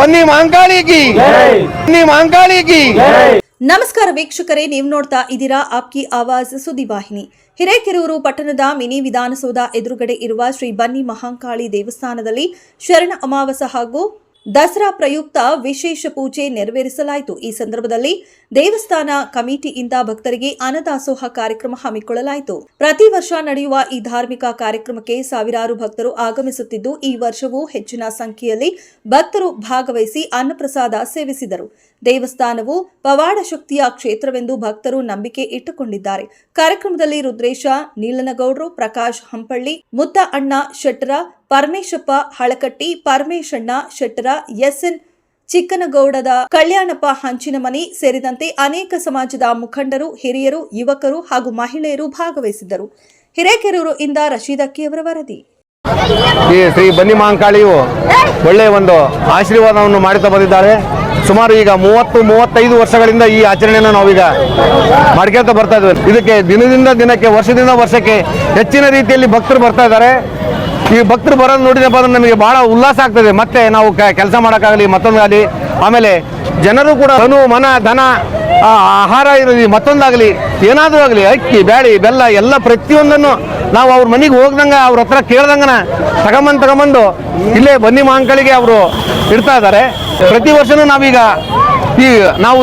ಬನ್ನಿ ಮಾಂಕಾಳಿಗಿ ಬನ್ನಿ ಮಾಂಕಾಳಿಗಿ ನಮಸ್ಕಾರ ವೀಕ್ಷಕರೇ ನೀವು ನೋಡ್ತಾ ಇದ್ದೀರಾ ಆಪ್ಕಿ ಆವಾಜ್ ಸುದ್ದಿವಾಹಿನಿ ಹಿರೇಕೆರೂರು ಪಟ್ಟಣದ ಮಿನಿ ವಿಧಾನಸೌಧ ಎದುರುಗಡೆ ಇರುವ ಶ್ರೀ ಬನ್ನಿ ಮಹಾಂಕಾಳಿ ದೇವಸ್ಥಾನದಲ್ಲಿ ಶರಣ ಅಮಾವಾಸ ಹಾಗೂ ದಸರಾ ಪ್ರಯುಕ್ತ ವಿಶೇಷ ಪೂಜೆ ನೆರವೇರಿಸಲಾಯಿತು. ಈ ಸಂದರ್ಭದಲ್ಲಿ ದೇವಸ್ಥಾನ ಕಮಿಟಿಯಿಂದ ಭಕ್ತರಿಗೆ ಅನ್ನದಾಸೋಹ ಕಾರ್ಯಕ್ರಮ ಹಮ್ಮಿಕೊಳ್ಳಲಾಯಿತು. ಪ್ರತಿ ವರ್ಷ ನಡೆಯುವ ಈ ಧಾರ್ಮಿಕ ಕಾರ್ಯಕ್ರಮಕ್ಕೆ ಸಾವಿರಾರು ಭಕ್ತರು ಆಗಮಿಸುತ್ತಿದ್ದು, ಈ ವರ್ಷವೂ ಹೆಚ್ಚಿನ ಸಂಖ್ಯೆಯಲ್ಲಿ ಭಕ್ತರು ಭಾಗವಹಿಸಿ ಅನ್ನಪ್ರಸಾದ ಸೇವಿಸಿದರು. ದೇವಸ್ಥಾನವು ಪವಾಡ ಶಕ್ತಿಯ ಕ್ಷೇತ್ರವೆಂದು ಭಕ್ತರು ನಂಬಿಕೆ ಇಟ್ಟುಕೊಂಡಿದ್ದಾರೆ. ಕಾರ್ಯಕ್ರಮದಲ್ಲಿ ರುದ್ರೇಶ, ನೀಲನಗೌಡ್ರು, ಪ್ರಕಾಶ್ ಹಂಪಳ್ಳಿ ಮುತ್ತ ಅಣ್ಣ ಶೆಟ್ಟರ, ಪರಮೇಶಪ್ಪ ಹಳಕಟ್ಟಿ, ಪರಮೇಶಣ್ಣ ಶೆಟ್ಟರ, ಎಸ್ಎನ್ ಚಿಕ್ಕನಗೌಡದ ಕಲ್ಯಾಣಪ್ಪ ಹಂಚಿನಮನಿ ಸೇರಿದಂತೆ ಅನೇಕ ಸಮಾಜದ ಮುಖಂಡರು, ಹಿರಿಯರು, ಯುವಕರು ಹಾಗೂ ಮಹಿಳೆಯರು ಭಾಗವಹಿಸಿದ್ದರು. ಹಿರೇಕೆರೂರು ಇಂದ ರಶೀದಕ್ಕಿಯವರ ವರದಿ. ಈ ಶ್ರೀ ಬನ್ನಿ ಒಳ್ಳೆಯ ಒಂದು ಆಶೀರ್ವಾದವನ್ನು ಮಾಡುತ್ತಾ ಬಂದಿದ್ದಾರೆ. ಸುಮಾರು ಈಗ ಮೂವತ್ತು, ಮೂವತ್ತೈದು ವರ್ಷಗಳಿಂದ ಈ ಆಚರಣೆಯನ್ನು ನಾವೀಗ ಮಾಡ್ಕೊಳ್ತಾ ಬರ್ತಾ ಇದ್ವಿ ಇದಕ್ಕೆ ದಿನದಿಂದ ದಿನಕ್ಕೆ, ವರ್ಷದಿಂದ ವರ್ಷಕ್ಕೆ ಹೆಚ್ಚಿನ ರೀತಿಯಲ್ಲಿ ಭಕ್ತರು ಬರ್ತಾ ಇದ್ದಾರೆ. ಈ ಭಕ್ತರು ಬರೋದು ನೋಡಿದಪ್ಪ ಅಂದ್ರೆ ನಮಗೆ ಬಹಳ ಉಲ್ಲಾಸ ಆಗ್ತದೆ. ಮತ್ತೆ ನಾವು ಕೆಲಸ ಮಾಡೋಕ್ಕಾಗಲಿ, ಮತ್ತೊಂದಾಗಲಿ, ಆಮೇಲೆ ಜನರು ಕೂಡ ತನು, ಮನ, ಧನ ಆಹಾರ ಇರಲಿ ಮತ್ತೊಂದಾಗಲಿ, ಏನಾದರೂ ಆಗಲಿ, ಅಕ್ಕಿ, ಬ್ಯಾಳಿ, ಬೆಲ್ಲ, ಎಲ್ಲ ಪ್ರತಿಯೊಂದನ್ನು ನಾವು ಅವ್ರ ಮನೆಗೆ ಹೋಗ್ದಂಗೆ, ಅವ್ರ ಹತ್ರ ಕೇಳ್ದಂಗನ ತಗೊಂಬಂದು ತಗೊಂಬಂದು ಇಲ್ಲೇ ಬನ್ನಿ ಮಾಂಕಳಿಗೆ ಅವರು ಇಡ್ತಾ ಇದ್ದಾರೆ. ಪ್ರತಿ ವರ್ಷನೂ ನಾವೀಗ ಈ ನಾವು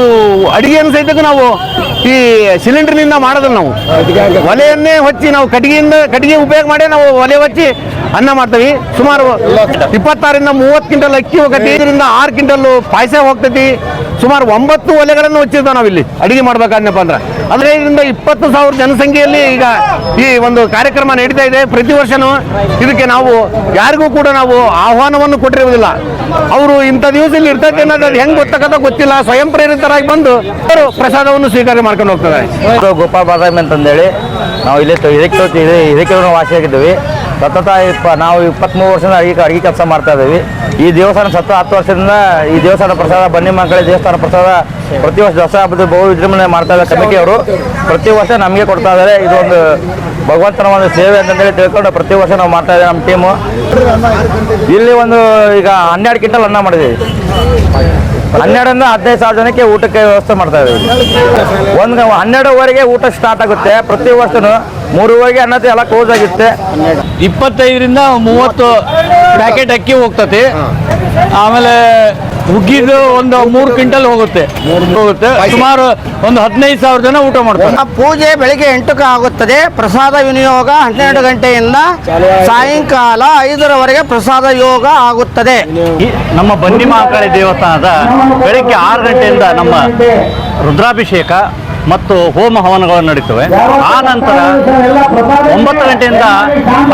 ಅಡಿಗೆಯನ್ನು ಸಹಿತಕ್ಕೂ ನಾವು ಈ ಸಿಲಿಂಡರ್ನಿಂದ ಮಾಡೋದಿಲ್ಲ ನಾವು. ಒಲೆಯನ್ನೇ ಹೊಚ್ಚಿ ನಾವು ಕಟ್ಟಿಗೆಯಿಂದ, ಕಟ್ಟಿಗೆ ಉಪಯೋಗ ಮಾಡಿ ನಾವು ಒಲೆ ಹೊಚ್ಚಿ ಅನ್ನ ಮಾಡ್ತೀವಿ. ಸುಮಾರು ಇಪ್ಪತ್ತಾರಿಂದ ಮೂವತ್ತು ಕ್ವಿಂಟಲ್ ಅಕ್ಕಿ ಹೋಗತಿ ಇದರಿಂದ ಆರು ಕ್ವಿಂಟಲ್ ಪಾಯಸ ಹೋಗ್ತೈತಿ. ಸುಮಾರು ಒಂಬತ್ತು ಒಲೆಗಳನ್ನು ನಾವು ನಾವಿಲ್ಲಿ ಅಡಿಗೆ ಮಾಡ್ಬೇಕಾದ್ನಪ್ಪ ಅಂದ್ರೆ. ಅಂದರೆ ಇದರಿಂದ ಇಪ್ಪತ್ತು ಸಾವಿರ ಜನಸಂಖ್ಯೆಯಲ್ಲಿ ಈಗ ಈ ಒಂದು ಕಾರ್ಯಕ್ರಮ ನಡೀತಾ ಇದೆ. ಪ್ರತಿ ವರ್ಷನೂ ಇದಕ್ಕೆ ನಾವು ಯಾರಿಗೂ ಕೂಡ ನಾವು ಆಹ್ವಾನವನ್ನು ಕೊಟ್ಟಿರುವುದಿಲ್ಲ. ಅವರು ಇಂಥ ದಿವಸ ಇಲ್ಲಿ ಇರ್ತೈತೆ ಅನ್ನೋದು ಹೆಂಗೆ ಗೊತ್ತಿಲ್ಲ. ಸ್ವಯಂ ಪ್ರೇರಿತರಾಗಿ ಬಂದು ಅವರು ಪ್ರಸಾದವನ್ನು ಸ್ವೀಕಾರ ಮಾಡ್ಕೊಂಡು ಹೋಗ್ತಾರೆ ಗೋಪಾಲ್ ಬಾದಾಮಿ ಅಂತಂದೇಳಿ. ನಾವು ಇಲ್ಲಿ ಇದಕ್ಕೆ ಇದಕ್ಕೆ ತೋತಿ ಇದಕ್ಕೆ ವಾಸಿಯಾಗಿದ್ದೀವಿ ಸತತ ಇಪ್ಪ, ನಾವು ಇಪ್ಪತ್ತ್ಮೂರು ವರ್ಷದಿಂದ ಅಡಿಗೆ ಅಡಿಗೆ ಕೆಲಸ ಮಾಡ್ತಾ ಇದ್ದೀವಿ. ಈ ದೇವಸ್ಥಾನ ಸತ್ತ ಹತ್ತು ವರ್ಷದಿಂದ ಈ ದೇವಸ್ಥಾನ ಪ್ರಸಾದ, ಬನ್ನಿ ಮಕ್ಕಳ, ದೇವಸ್ಥಾನ ಪ್ರಸಾದ ಪ್ರತಿ ವರ್ಷ ದಸರಾ ಹಬ್ಬದ ಬಹು ವಿಜೃಂಭಣೆ ಮಾಡ್ತಾ ಇದ್ದಾರೆ ಕಮಿಟಿಯವರು ಪ್ರತಿ ವರ್ಷ ನಮಗೆ ಕೊಡ್ತಾ ಇದ್ದಾರೆ. ಇದೊಂದು ಭಗವಂತನ ಒಂದು ಸೇವೆ ಅಂತಂದೇಳಿ ತಿಳ್ಕೊಂಡು ಪ್ರತಿ ವರ್ಷ ನಾವು ಮಾಡ್ತಾ ಇದ್ದೀವಿ ನಮ್ಮ ಟೀಮು. ಇಲ್ಲಿ ಒಂದು ಈಗ ಹನ್ನೆರಡು ಕ್ವಿಂಟಲ್ ಅನ್ನ ಮಾಡಿದ್ದೀವಿ. ಹನ್ನೆರಡರಿಂದ ಹದಿನೈದು ಸಾವಿರ ಜನಕ್ಕೆ ಊಟಕ್ಕೆ ವ್ಯವಸ್ಥೆ ಮಾಡ್ತಾ ಇದ್ದೀವಿ. ಒಂದು ಹನ್ನೆರಡುವರೆಗೆ ಊಟ ಸ್ಟಾರ್ಟ್ ಆಗುತ್ತೆ. ಪ್ರತಿ ವರ್ಷನೂ ಮೂರುವರೆಗೆ ಅನ್ನತ್ತೆ ಎಲ್ಲ ಕ್ಲೋಸ್ ಆಗುತ್ತೆ ಇಪ್ಪತ್ತೈದರಿಂದ ಮೂವತ್ತು ಪ್ಯಾಕೆಟ್ ಅಕ್ಕಿ ಹೋಗ್ತತಿ. ಆಮೇಲೆ ಹುಗ್ಗಿದು ಒಂದು ಮೂರು ಕ್ವಿಂಟಲ್ ಹೋಗುತ್ತೆ. ಹೋಗುತ್ತೆ. ಸುಮಾರು ಒಂದು ಹದಿನೈದು ಸಾವಿರ ಜನ ಊಟ ಮಾಡ್ತಾರೆ. ಆ ಪೂಜೆ ಬೆಳಿಗ್ಗೆ ಎಂಟಕ್ಕೆ ಆಗುತ್ತದೆ. ಪ್ರಸಾದ ವಿನಿಯೋಗ ಹನ್ನೆರಡು ಗಂಟೆಯಿಂದ ಸಾಯಂಕಾಲ ಐದರವರೆಗೆ ಪ್ರಸಾದ ಯೋಗ ಆಗುತ್ತದೆ. ನಮ್ಮ ಬನ್ನಿ ಮಹಾಕಾಳಿ ದೇವಸ್ಥಾನದ ಬೆಳಿಗ್ಗೆ ಆರು ಗಂಟೆಯಿಂದ ನಮ್ಮ ರುದ್ರಾಭಿಷೇಕ ಮತ್ತು ಹೋಮ ಹವನಗಳು ನಡೀತವೆ. ಆ ನಂತರ ಒಂಬತ್ತು ಗಂಟೆಯಿಂದ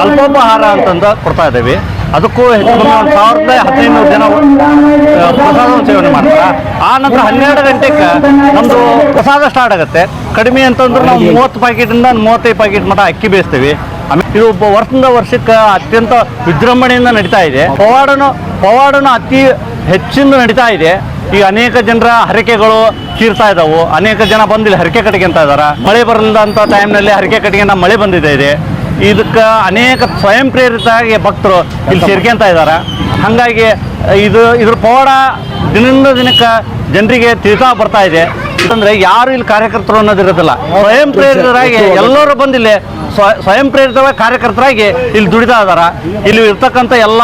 ಅಲ್ಪೋಪಹಾರ ಅಂತಂದು ಕೊಡ್ತಾ ಇದ್ದೀವಿ. ಅದಕ್ಕೂ ಹೆಚ್ಚು ಕಮ್ಮಿ ಸಾವಿರದ ಹದಿನೈದು ಜನ ಪ್ರಸಾದವನ್ನು ಸೇವನೆ ಮಾಡ್ತಾರೆ? ಆ ನಂತರ ಹನ್ನೆರಡು ಗಂಟೆಗೆ ನಮ್ಮದು ಪ್ರಸಾದ ಸ್ಟಾರ್ಟ್ ಆಗುತ್ತೆ. ಕಡಿಮೆ ಅಂತಂದ್ರೆ ನಾವು ಮೂವತ್ತು ಪ್ಯಾಕೆಟಿಂದ ಮೂವತ್ತೈದು ಪ್ಯಾಕೆಟ್ ಮಟ್ಟ ಅಕ್ಕಿ ಬೇಯಿಸ್ತೀವಿ. ಆಮೇಲೆ ಇದು ವರ್ಷದಿಂದ ವರ್ಷಕ್ಕೆ ಅತ್ಯಂತ ವಿಜೃಂಭಣೆಯಿಂದ ನಡೀತಾ ಇದೆ. ಪವಾಡನು ಪವಾಡನು ಅತಿ ಹೆಚ್ಚಿಂದ ನಡೀತಾ ಇದೆ. ಈಗ ಅನೇಕ ಜನರ ಹರಕೆಗಳು ತೀರ್ತಾ ಇದಾವು. ಅನೇಕ ಜನ ಬಂದು ಇಲ್ಲಿ ಹರಕೆ ಕಟ್ಕೊಂತ ಇದ್ದಾರೆ ಮಳೆ ಬರಲಿಲ್ಲದಂಥ ಟೈಮ್ನಲ್ಲಿ ಹರಕೆ ಕಟ್ಕೊಂಡ ಮಳೆ ಬಂದಿದೆ ಇದೆ ಇದಕ್ಕೆ ಅನೇಕ ಸ್ವಯಂ ಪ್ರೇರಿತವಾಗಿ ಭಕ್ತರು ಇಲ್ಲಿ ಸೇರ್ಕೊಂತ ಇದ್ದಾರೆ ಹಾಗಾಗಿ ಇದು ಇದ್ರ ಪವಾಡ ದಿನದಿಂದ ದಿನಕ್ಕೆ ಜನರಿಗೆ ತಿಳಿತಾ ಬರ್ತಾ ಇದೆ. ಅಂದ್ರೆ ಯಾರು ಇಲ್ಲಿ ಕಾರ್ಯಕರ್ತರು ಅನ್ನೋದಿರೋದಿಲ್ಲ ಸ್ವಯಂ ಪ್ರೇರಿತರಾಗಿ ಎಲ್ಲರೂ ಬಂದಿಲ್ಲಿ ಸ್ವ- ಸ್ವಯಂ ಪ್ರೇರಿತವಾಗಿ ಕಾರ್ಯಕರ್ತರಾಗಿ ಇಲ್ಲಿ ದುಡಿತಾ ಇದಾರ. ಇಲ್ಲಿ ಇರ್ತಕ್ಕಂಥ ಎಲ್ಲ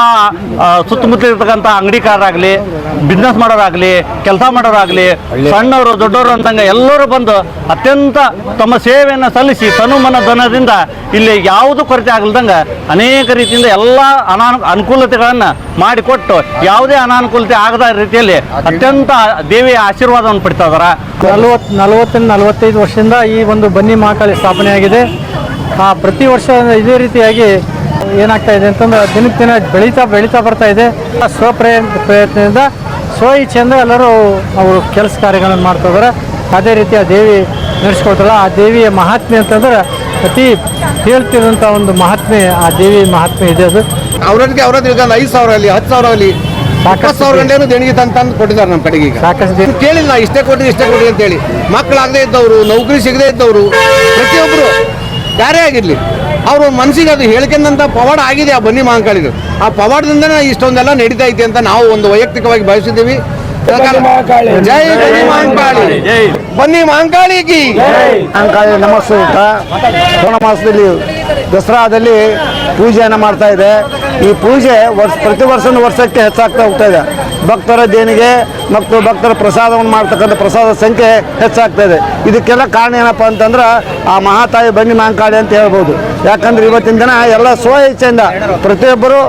ಸುತ್ತಮುತ್ತ ಇರ್ತಕ್ಕಂಥ ಅಂಗಡಿಕಾರರಾಗಲಿ ಬಿಸ್ನೆಸ್ ಮಾಡೋರಾಗಲಿ, ಕೆಲಸ ಮಾಡೋರಾಗಲಿ, ಸಣ್ಣವರು, ದೊಡ್ಡವರು ಅಂತಂಗ ಎಲ್ಲರೂ ಬಂದು ಅತ್ಯಂತ ತಮ್ಮ ಸೇವೆಯನ್ನು ಸಲ್ಲಿಸಿ ತನುಮನ ಧನದಿಂದ ಇಲ್ಲಿ ಯಾವುದು ಕೊರತೆ ಆಗಲ್ದಂಗೆ ಅನೇಕ ರೀತಿಯಿಂದ ಎಲ್ಲ ಅನಾನು, ಅನುಕೂಲತೆಗಳನ್ನು ಮಾಡಿಕೊಟ್ಟು ಯಾವುದೇ ಅನಾನುಕೂಲತೆ ಆಗದ ರೀತಿಯಲ್ಲಿ ಅತ್ಯಂತ ದೇವಿಯ ಆಶೀರ್ವಾದವನ್ನು ಪಡಿತಾ ಇದಾರ. ನಲವತ್ತು ನಲವತ್ತರಿಂದ ನಲವತ್ತೈದು ವರ್ಷದಿಂದ ಈ ಒಂದು ಬನ್ನಿ ಮಹಾಕಾಳಿ ಸ್ಥಾಪನೆಯಾಗಿದೆ ಆ ಪ್ರತಿ ವರ್ಷ ಇದೇ ರೀತಿಯಾಗಿ ಏನಾಗ್ತಾ ಇದೆ ಅಂತಂದ್ರೆ ದಿನಕ್ಕೆ ದಿನ ಬೆಳೀತಾ ಬೆಳೀತಾ ಬರ್ತಾ ಇದೆ. ಸ್ವಪ್ರಯ ಪ್ರಯತ್ನದಿಂದ ಸ್ವ ಇಚ್ಛೆಯಿಂದ ಎಲ್ಲರೂ ಅವರು ಕೆಲಸ ಕಾರ್ಯಗಳನ್ನು ಮಾಡ್ತಾ ಅದೇ ರೀತಿ ಆ ದೇವಿ ನಡೆಸ್ಕೊಳ್ತಾರೆ ಆ ದೇವಿಯ ಮಹಾತ್ಮೆ ಅಂತಂದ್ರೆ ಅತಿ ಹೇಳ್ತಿರೋಂಥ ಒಂದು ಮಹಾತ್ಮೆ, ಆ ದೇವಿ ಮಹಾತ್ಮೆ ಇದೆ ಅದು. ಅವರೊಂದಿಗೆ ಅವ್ರದ್ದು ಈಗ ಐದು ಸಾವಿರ ಆಗಲಿ, ಹತ್ತು ಸಾವಿರ ಆಗಲಿ ಸಾಕಷ್ಟು ಸಾವಿರ ಗಂಟೆನೂ ದೇಣಿಗೆ ತಂದು ತಂದು ಕೊಟ್ಟಿದ್ದಾರೆ ನಮ್ಮ ಕಡೆಗೆ ಈಗ ಸಾಕಷ್ಟು ಕೇಳಿಲ್ಲ ಕೇಳಿಲ್ಲ ಇಷ್ಟೇ ಕೊಡ್ರಿ ಇಷ್ಟೇ ಕೊಡ್ರಿ ಅಂತೇಳಿ. ಮಕ್ಕಳಾಗದೇ ಇದ್ದವರು ನೌಕರಿ ಸಿಗದೇ ಇದ್ದವರು ಪ್ರತಿಯೊಬ್ಬರು ಯಾರೇ ಆಗಿರಲಿ. ಅವರು ಮನಸ್ಸಿಗೆ ಅದು ಹೇಳ್ಕೊಂಡಂಥ ಪವಾಡ ಆಗಿದೆ ಆ ಬನ್ನಿ ಮಹಾಂಕಾಳಿದು. ಆ ಪವಾಡದಿಂದನೇ ಇಷ್ಟೊಂದೆಲ್ಲ ನಡೀತಾ ಐತೆ ಅಂತ ನಾವು ಒಂದು ವೈಯಕ್ತಿಕವಾಗಿ ಭಾವಿಸಿದ್ದೀವಿ. ಜೈ ಬನ್ನಿ ಮಹಾಂಕಾಳಿ. ಬನ್ನಿ ಮಹಾಂಕಾಳಿಗೆ ಅಂಕಾಳಿ ನಮಸ್ತೆ ಶ್ರವಣ ಮಾಸದಲ್ಲಿ ದಸರಾದಲ್ಲಿ ಪೂಜೆಯನ್ನು ಮಾಡ್ತಾ ಇದೆ. ಈ ಪೂಜೆ ವರ್ಷ ಪ್ರತಿ ವರ್ಷನೂ ವರ್ಷಕ್ಕೆ ಹೆಚ್ಚಾಗ್ತಾ ಹೋಗ್ತಾ ಇದೆ. ಭಕ್ತರ ದೇಣಿಗೆ ಮತ್ತು ಭಕ್ತರ ಪ್ರಸಾದವನ್ನು ಮಾಡ್ತಕ್ಕಂಥ ಪ್ರಸಾದ ಸಂಖ್ಯೆ ಹೆಚ್ಚಾಗ್ತಾ ಇದೆ. ಇದಕ್ಕೆಲ್ಲ ಕಾರಣ ಏನಪ್ಪ ಅಂತಂದ್ರೆ ಆ ಮಹಾತಾಯಿ ಬನ್ನಿ ಮಾಂಕಾಳಿ ಅಂತ ಹೇಳ್ಬೋದು. ಯಾಕಂದ್ರೆ ಇವತ್ತಿನ ದಿನ ಎಲ್ಲ ಸ್ವ ಇಚ್ಛೆಯಿಂದ ಪ್ರತಿಯೊಬ್ಬರು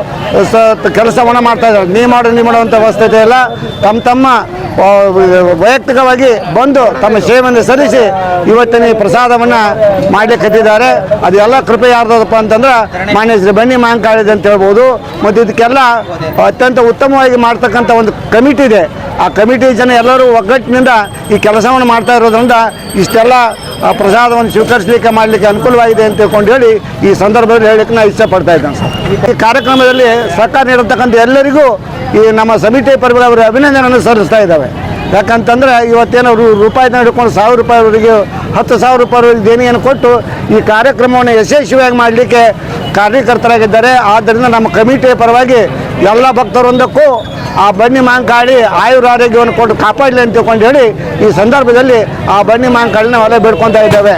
ಸ ಕೆಲಸವನ್ನು ಮಾಡ್ತಾ ಇದ್ದಾರೆ. ನೀ ಮಾಡು, ನೀ ಮಾಡುವಂಥ ವ್ಯವಸ್ಥೆ ಎಲ್ಲ. ತಮ್ಮ ತಮ್ಮ ವೈಯಕ್ತಿಕವಾಗಿ ಬಂದು ತಮ್ಮ ಸೇವೆಯನ್ನು ಸಲ್ಲಿಸಿ ಇವತ್ತಿನ ಈ ಪ್ರಸಾದವನ್ನು ಮಾಡ್ಲಿಕ್ಕೆ ಅದೆಲ್ಲ ಕೃಪೆ ಯಾರ್ದಪ್ಪ ಅಂತಂದ್ರೆ ಮಾನ್ಯ ಶ್ರೀ ಬನ್ನಿ ಮಾಂಕಾಳಿದೆ ಅಂತ ಹೇಳ್ಬೋದು. ಮತ್ತು ಇದಕ್ಕೆಲ್ಲ ಅತ್ಯಂತ ಉತ್ತಮವಾಗಿ ಮಾಡ್ತಕ್ಕಂಥ ಒಂದು ಕಮಿಟಿ ಇದೆ. ಆ ಕಮಿಟಿ ಜನ ಎಲ್ಲರೂ ಒಗ್ಗಟ್ಟಿನಿಂದ ಈ ಕೆಲಸವನ್ನು ಮಾಡ್ತಾ ಇರೋದ್ರಿಂದ ಇಷ್ಟೆಲ್ಲ ಪ್ರಸಾದವನ್ನು ಸ್ವೀಕರಿಸಲಿಕ್ಕೆ, ಮಾಡಲಿಕ್ಕೆ ಅನುಕೂಲವಾಗಿದೆ ಅಂತ ತಿಳ್ಕೊಂಡು ಹೇಳಿ ಈ ಸಂದರ್ಭದಲ್ಲಿ ಹೇಳಲಿಕ್ಕೆ ನಾನು ಇಷ್ಟಪಡ್ತಾ ಇದ್ದೇನೆ ಸರ್. ಈ ಕಾರ್ಯಕ್ರಮದಲ್ಲಿ ಸರ್ಕಾರ ನೀಡತಕ್ಕಂಥ ಎಲ್ಲರಿಗೂ ಈ ನಮ್ಮ ಸಮಿತಿ ಅವರು ಅಭಿನಂದನೆಯನ್ನು ಸಲ್ಲಿಸ್ತಾ ಇದ್ದಾವೆ. ಯಾಕಂತಂದ್ರೆ ಇವತ್ತೇನೋ ರೂಪಾಯಿ ಹಿಡ್ಕೊಂಡು ಸಾವಿರ ರೂಪಾಯಿವರೆಗೆ, ಹತ್ತು ಸಾವಿರ ರೂಪಾಯಿವರೆಗೆ ದೇಣಿಗೆಯನ್ನು ಕೊಟ್ಟು ಈ ಕಾರ್ಯಕ್ರಮವನ್ನು ಯಶಸ್ವಿಯಾಗಿ ಮಾಡಲಿಕ್ಕೆ ಕಾರ್ಯಕರ್ತರಾಗಿದ್ದಾರೆ. ಆದ್ದರಿಂದ ನಮ್ಮ ಕಮಿಟಿಯ ಪರವಾಗಿ ಎಲ್ಲ ಭಕ್ತರೊಂದಕ್ಕೂ ಆ ಬನ್ನಿ ಮಾಂಕಾಡಿ ಆಯುರ ಆರೋಗ್ಯವನ್ನು ಕೊಟ್ಟು ಕಾಪಾಡಲಿ ಅಂತ ತಿಳ್ಕೊಂಡು ಹೇಳಿ ಈ ಸಂದರ್ಭದಲ್ಲಿ ಆ ಬನ್ನಿ ಮಾಂಕಾಡಿನ ಹೊಲ ಬೇಡ್ಕೊತಾ ಇದ್ದೇವೆ.